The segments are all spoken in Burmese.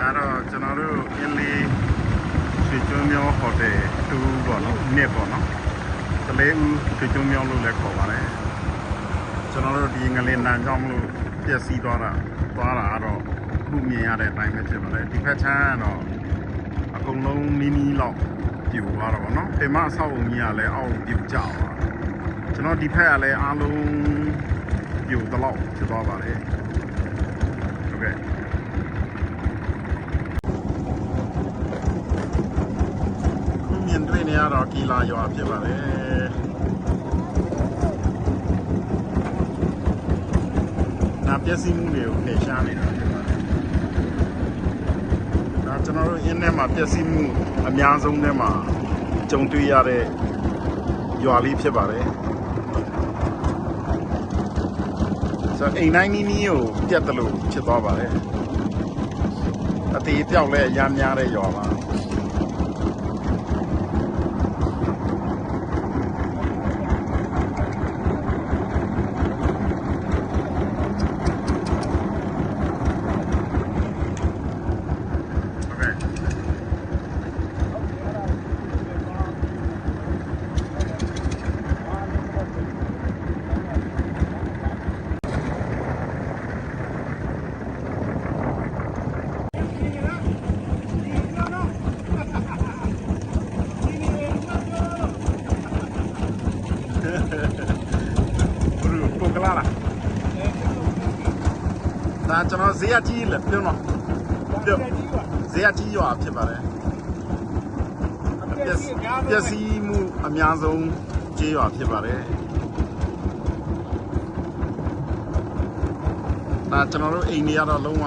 ဒါတော့ကျွန်တော်တို့အင်းလေးရွှေကျွန်းမြောဟိုတယ်တူပေါ့နော်နှစ်ပေါ့နော်ကလေးဦးရွှေကျွန်းမြောလို့လည်းခေါ်ပါတယ်ကျွန်တော်တို့ဒီငလင်နန်ကြောင့်မလို့ပျက်စီးသွားတာသွားတာကတော့ခုမြင်ရတဲ့အတိုင်းပဲဖြစ်ပါတယ်ဒီဖက်ချမ်းကတော့အကုန်လုံးနီးနီးလောက်ပြူသွားတော့ဗောနော်ပင်မအဆောက်အုံကြီးကလည်းအောက်ပြူကျသွားကျွန်တော်ဒီဖက်ကလည်းအားလုံးပြူတော့လောက်ဖြစ်သွားပါတယ်ဟုတ်ကဲ့ ခု မြင်တွေ့နေရတော့ကီလာရွာဖြစ်ပါတယ်။ဒါပြည့်စည်မှုတွေကိုဖယ်ရှားနေတာဖြစ်ပါတယ်။ဒါကျွန်တော်တို့အင်းထဲမှာပြည့်စည်မှုအများဆုံးထဲမှာကြုံတွေ့ရတဲ့ရွာလေးဖြစ်ပါတယ်။ဆိုတော့အိမ်တိုင်းနီးနီးကိုပြတ်တယ်လို့ဖြစ်သွားပါတယ်။အသေးပြောက်လဲအများများတဲ့ရွာပါ။ ကလာလားဒါကျွန်တော်ဈေးအကြီးလေပြောတော့ပြောဈေးအကြီးရွာဖြစ်ပါတယ်ပျက်စီးပျက်စီးမှုအများဆုံးကျေးရွာဖြစ်ပါတယ်ဒါကျွန်တော်တို့အိမ်တွေကတော့လုံးဝ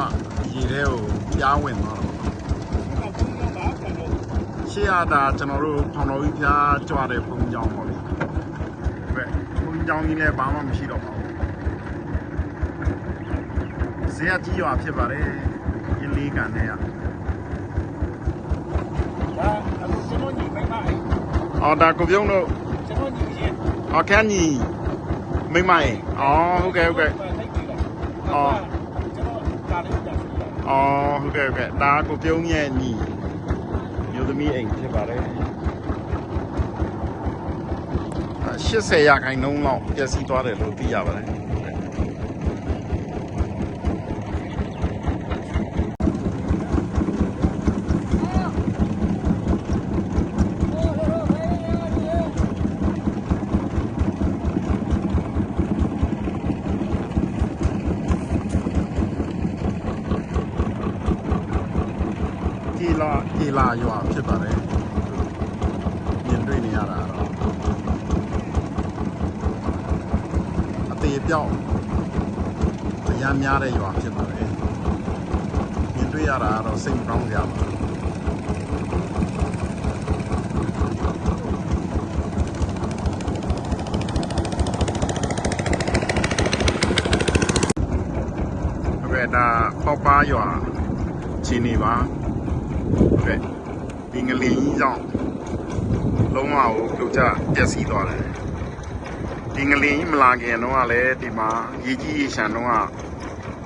ရေထဲကိုပြားဝင်သွားတော့ရှေ့ရတာကျွန်တော်တို့ဖောင်တော်ကြီးဖျားကြွတဲ့ဘုံကြောင်းပေါ့လေဘယ် ဘုံကြောင်းကြီးလည်းဘာမှမရှိတော့ပါဘူးဈေးအကြီးရွာဖြစ်ပါတယ်ရင်းလေးကန်နဲ့ရဒါအခုကျွန်တော်ညီမိမအိမ်အော်ဒါကိုပြုံးတို့ကျွန်တော်ညီရင်အော်ခန်းကြီးမိမ့်မရင်အော်ဟုတ်ကဲ့ဟုတ်ကဲ့ထိုက်ပြီလားအော်ကျွန်တော်ကားလေးပြန်စီတာအော်ဟုတ်ကဲ့ဟုတ်ကဲ့ဒါကိုပြုံးရဲ့ညီမျိုးသမီးအိမ်ဖြစ်ပါတယ် 80ရာခိုင်နှုန်းလောက်ပျက်စီးသွားတယ်လို့သိရပါတယ်ကီလာကီလာရွာဖြစ်ပါတယ်မြင်တွေ့နေရတာတော့ အသေးပြောက်အရမ်းများတဲ့ရွာဖြစ်ပါတယ်မြင်တွေ့ရတာကတော့စိတ်မကောင်းကြပါဘူးဟုတ်ကဲ့ဒါပေါက်ပါရွာခြေနေပါဟုတ်ကဲ့ဒီငလင်ကြီးကြောင့်လုံးဝကိုပြုတ်ကျပျက်စီးသွားတယ် ဒီငလင်ကြီးမလာခင်တော့ကလည်းဒီမှာရေကြီးရေရှမ်းတော့က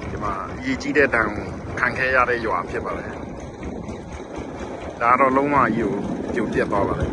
ဒီမှာရေကြီးတဲ့တန်ကိုခံခဲ့ရတဲ့ရွာဖြစ်ပါတယ်ဒါကတော့လုံးဝကြီးကိုပြုတ်ပြက်သွားပါတယ်